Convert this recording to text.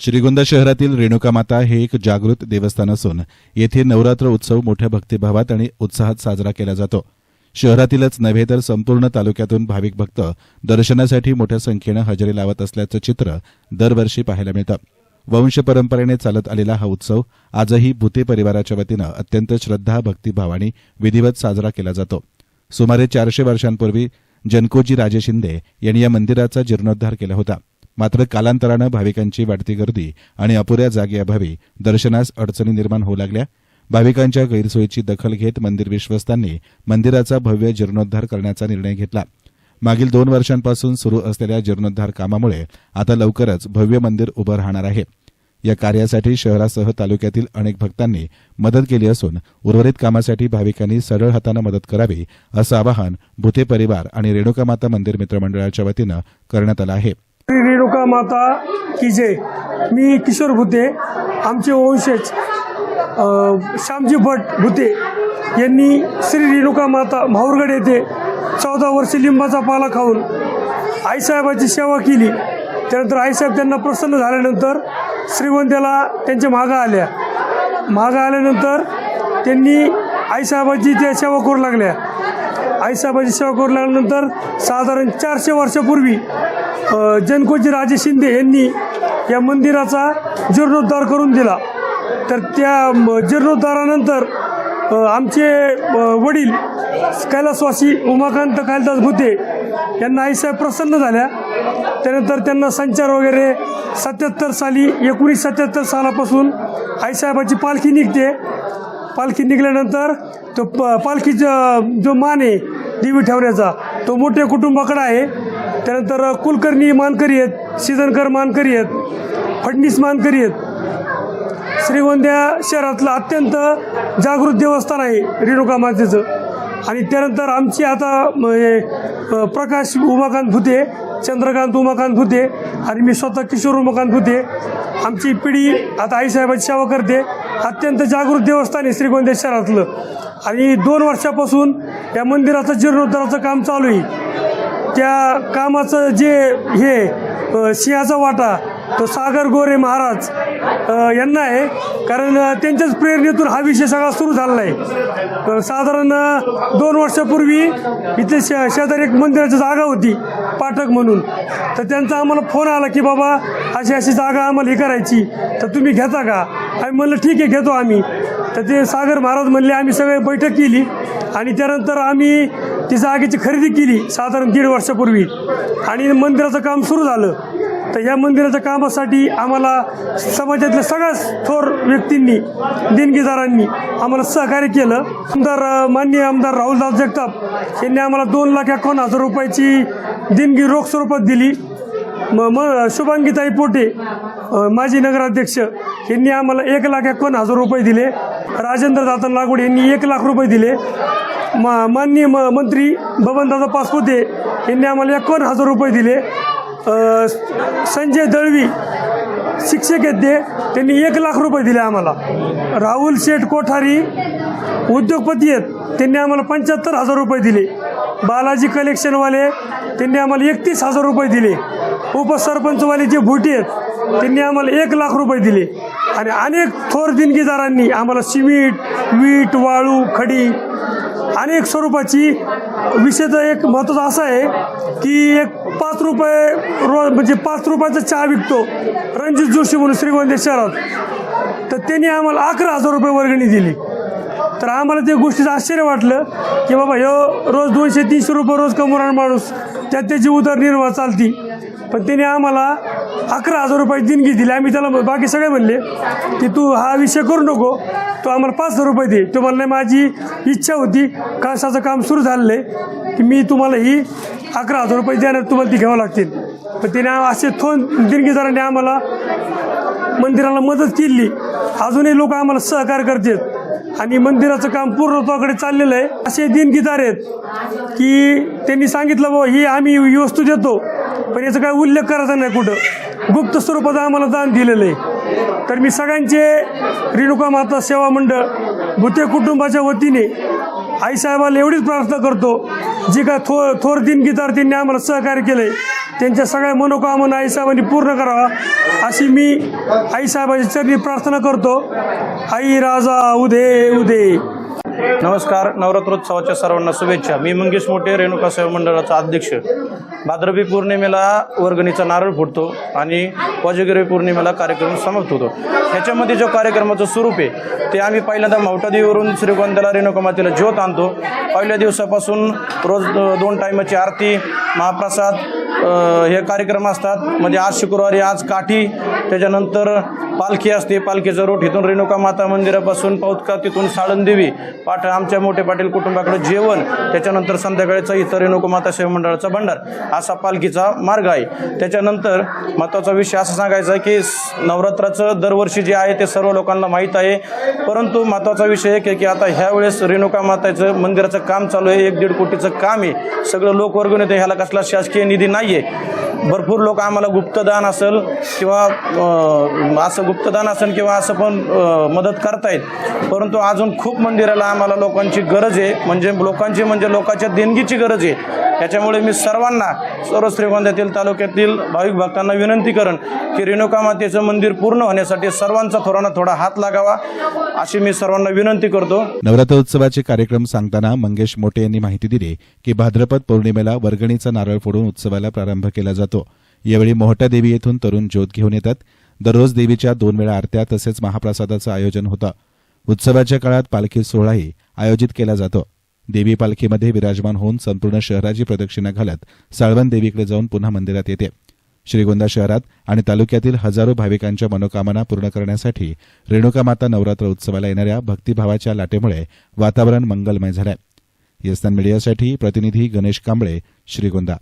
श्रीगोंदा शहरातील रेणुका माता हे एक जागृत देवस्थान असून येथे नवरात्र उत्सव मोठ्या भक्तिभावात आणि उत्साहात साजरा केला जातो. शहरातीलच नव्हे तर संपूर्ण तालुक्यातून भाविक भक्त दर्शनासाठी मोठ्या संख्येनं हजेरी लावत असल्याचं चित्र दरवर्षी पाहायला मिळतं. वंश परंपरेने चालत आलेला हा उत्सव आजही भूते परिवाराच्या वतीनं अत्यंत श्रद्धा भक्तिभावाने विधिवत साजरा केला जातो. सुमारे चारशे वर्षांपूर्वी जनकोजी राजे शिंदे यांनी या मंदिराचा जीर्णोद्धार केला होता. मात्र कालांतरानं भाविकांची वाढती गर्दी आणि अपुऱ्या जागेअभावी दर्शनास अडचणी निर्माण होऊ लागल्या. भाविकांच्या गैरसोयीची दखल घेत मंदिर विश्वस्तांनी मंदिराचा भव्य जीर्णोद्धार करण्याचा निर्णय घेतला. मागील दोन वर्षांपासून सुरू असलेल्या जीर्णोद्धार कामामुळे आता लवकरच भव्य मंदिर उभं राहणार आहे. या कार्यासाठी शहरासह तालुक्यातील अनेक भक्तांनी मदत केली असून उर्वरित कामासाठी भाविकांनी सरळ हातानं मदत करावी असं आवाहन भुते परिवार आणि रेणुका माता मंदिर मित्रमंडळाच्या वतीनं करण्यात आलं आहे. श्री रेणुका माता की जय मी किशोर भुते आमचे वंशज श्यामजी भट भुते यांनी श्री रेणुका माता माहूरगड येथे चौदा वर्ष लिंबाचा पाला खाऊन आईसाहेबाची सेवा केली. त्यानंतर आईसाहेब त्यांना प्रसन्न झाल्यानंतर श्रीवंत्याला त्यांच्या मागं आल्या. मागं आल्यानंतर त्यांनी आईसाहेबाची त्या सेवा करू लागल्या. आईसाहेबाची सेवा करू लागल्यानंतर साधारण चारशे वर्षापूर्वी जनकोजी राजे शिंदे यांनी या मंदिराचा जीर्णोद्धार करून दिला. तर त्या जीर्णोद्धारानंतर आमचे वडील कैलासवासी उमाकांत कालिदास भुते यांना आईसाहेब प्रसन्न झाल्या. त्यानंतर त्यांना संचार वगैरे सत्याहत्तर साली एकोणीस सत्याहत्तर सालापासून आईसाहेबाची पालखी निघते. पालखी निघाल्यानंतर तो प पालखीचा जो मान आहे देवी ठेवण्याचा तो मोठ्या कुटुंबाकडं आहे. त्यानंतर कुलकर्णी मानकरी आहेत सिजनकर मानकरी आहेत फडणीस मानकरी आहेत. श्रीगोंद्या शहरातलं अत्यंत जागृत देवस्थान आहे रेणुका मातेचं. आणि त्यानंतर आमची आता प्रकाश उमाकांत भुते चंद्रकांत उमाकांत भुते आणि मी स्वतः किशोर उमाकांत भुते. आमची पिढी आता आईसाहेबाची सेवा करते. अत्यंत जागृत देवस्थान आहे श्रीगोंद्या शहरातलं. आणि दोन वर्षापासून या मंदिराचं जीर्णोद्धाराचं काम चालू आहे. त्या कामाचं जे हे सिंहाचा वाटा तो सागर गोरे महाराज यांना आहे. कारण त्यांच्याच प्रेरणेतून हा विषय सगळा सुरू झालेला आहे. साधारण दोन वर्षापूर्वी इथे शे शेजारी एक मंदिराची जागा होती पाठक म्हणून. तर त्यांचा आम्हाला फोन आला की बाबा अशी अशी जागा आम्हाला हे करायची. तर तुम्ही घेता का? आम्ही म्हणलं ठीक आहे घेतो आम्ही. तर ते सागर महाराज म्हणले आम्ही सगळे बैठक केली आणि त्यानंतर आम्ही ती जागेची खरेदी केली साधारण दीड वर्षापूर्वी. आणि मंदिराचं काम सुरू झालं. तर या मंदिराच्या कामासाठी आम्हाला समाजातल्या सगळ्याच थोर व्यक्तींनी देणगीदारांनी आम्हाला सहकार्य केलं. आमदार माननीय आमदार राहुलदास जगताप यांनी आम्हाला दोन लाख एकावन्न हजार रुपयाची देणगी रोख स्वरूपात दिली. म म शुभांगीताई पोटे माजी नगराध्यक्ष यांनी आम्हाला एक लाख एकावन्न हजार रुपये दिले. राजेंद्र दातन लागवड यांनी एक लाख रुपये दिले. मा माननीय म मंत्री बबनदादा पासपोते यांनी आम्हाला एकावन्न हजार रुपये दिले. संजय दळवी शिक्षक आहेत ते त्यांनी एक लाख रुपये दिले आम्हाला. राहुल शेठ कोठारी उद्योगपती आहेत त्यांनी आम्हाला पंच्याहत्तर हजार रुपये दिले. बालाजी कलेक्शनवाले त्यांनी आम्हाला एकतीस हजार रुपये दिले. उपसरपंचवाले जे भुटी आहेत त्यांनी आम्हाला एक लाख रुपये दिले. आणि अनेक थोर दिनगीदारांनी आम्हाला सिमेंट वीट वाळू खडी अनेक स्वरूपाची विषयचं एक महत्त्वाचं असं आहे की एक पाच रुपये रोज म्हणजे पाच रुपयाचा चहा विकतो. रणजित जोशी म्हणून श्रीगोंदे शहरात. तर त्यांनी आम्हाला अकरा हजार रुपये वर्गणी दिली. तर आम्हाला त्या गोष्टीचं आश्चर्य वाटलं की बाबा ह्यो रोज दोनशे तीनशे रुपये रोज कमवणार माणूस त्यात त्याची उदरनिर्वाह चालती. पण त्याने आम्हाला अकरा हजार रुपये देणगी दिली. आम्ही त्याला बाकी सगळे म्हणले की तू हा विषय करू नको. तो आम्हाला पाच हजार रुपये दे. तो म्हणले माझी इच्छा होती कासाचं काम सुरू झालेलं आहे की मी तुम्हाला ही अकरा हजार रुपये देण्यात तुम्हाला ती घ्यावं लागतील. पण त्याने असे थोन दिनगीदाराने आम्हाला मंदिराला मदत केली. अजूनही लोक आम्हाला सहकार्य करतात. आणि मंदिराचं काम पूर्णत्वाकडे चाललेलं आहे. असे दिनगीदार आहेत की त्यांनी सांगितलं बाबा ही आम्ही ही वस्तू देतो पण याचा काय उल्लेख करायचा नाही कुठं. गुप्त स्वरूपाचं आम्हाला दान दिलेलं आहे. तर मी सगळ्यांचे रेणुका माता सेवा मंडळ भुते कुटुंबाच्या वतीने आईसाहेबाला एवढीच प्रार्थना करतो जी काय थोर थोर दिनगीदार त्यांनी आम्हाला सहकार्य केलं. आहे त्यांच्या सगळ्या मनोकामना आईसाहेबांनी पूर्ण करावा अशी मी आईसाहेबांच्या चरणी प्रार्थना करतो. आई राजा उदे उदे. नमस्कार नवरात्रोत्सवाच्या सर्वांना शुभेच्छा. मी मंगेश मोठे रेणुका सेवा मंडळाचा अध्यक्ष. भाद्रपी पौर्णिमेला वर्गणीचा नारळ फुटतो आणि वजगिरी पौर्णिमेला कार्यक्रम समाप्त होतो. ह्याच्यामध्ये जो कार्यक्रमाचं स्वरूप आहे ते आम्ही पहिल्यांदा मावटादेवीवरून श्रीगोंद्याला रेणुका मातेला ज्योत आणतो. पहिल्या दिवसापासून रोज दोन टायमाची आरती महाप्रसाद हे कार्यक्रम असतात. म्हणजे आज शुक्रवारी आज काठी त्याच्यानंतर पालखी असते. पालखीचं रोट इथून रेणुका माता मंदिरापासून पौतका तिथून साळंदेवी पाठ आमच्या मोठे पाटील कुटुंबाकडे जेवण त्याच्यानंतर संध्याकाळचा इतर रेणुका माता सेवा मंडळाचा भंडार. असा पालखीचा मार्ग आहे. त्याच्यानंतर महत्त्वाचा विषय असा सांगायचा की नवरात्राचं दरवर्षी जे आहे ते सर्व लोकांना माहीत आहे. परंतु महत्त्वाचा विषय एक आहे की आता ह्यावेळेस रेणुका माताचं मंदिराचं काम चालू आहे. एक दीड कोटीचं काम आहे. सगळं लोकवर्गून येते ह्याला कसला शासकीय निधी नाही आहे भरपूर लोक आम्हाला गुप्तदान असेल किंवा असं गुप्तदान असेल किंवा असं पण मदत करतायत. परंतु अजून खूप मंदिराला आम्हाला लोकांची गरज आहे. म्हणजे लोकांची म्हणजे लोकांच्या देणगीची गरज आहे. त्याच्यामुळे मी सर्वांना सर्व श्रीगोंद्यातील तालुक्यातील भाविक भक्तांना विनंती करण की रेणुका मातेचं मंदिर पूर्ण होण्यासाठी सर्वांचा थोडा थोडा हात लागावा अशी मी सर्वांना विनंती करतो. नवरात्रोत्सवाचे कार्यक्रम सांगताना मंगेश मोटे यांनी माहिती दिली की भाद्रपद पौर्णिमेला वर्गणीचा नारळ फोडून उत्सवाला प्रारंभ केला जातो. यावेळी मोहटा देवी येथून तरुण ज्योत घेऊन येतात. दररोज देवीच्या दोन वेळा आरत्या तसेच महाप्रसादाचं आयोजन होतं. उत्सवाच्या काळात पालखी सोहळाही आयोजित केला जातो. देवी पालखीमध्ये विराजमान होऊन संपूर्ण शहराची प्रदक्षिणा घालत साळवण देवीकडे जाऊन पुन्हा मंदिरात येते. श्रीगोंदा शहरात आणि तालुक्यातील हजारो भाविकांच्या मनोकामना पूर्ण करण्यासाठी रेणुका माता नवरात्र उत्सवाला येणाऱ्या भक्तिभावाच्या लाटेमुळे वातावरण मंगलमय झालंय. यस्तान मीडियासाठी प्रतिनिधी गणेश कांबळे श्रीगोंदा.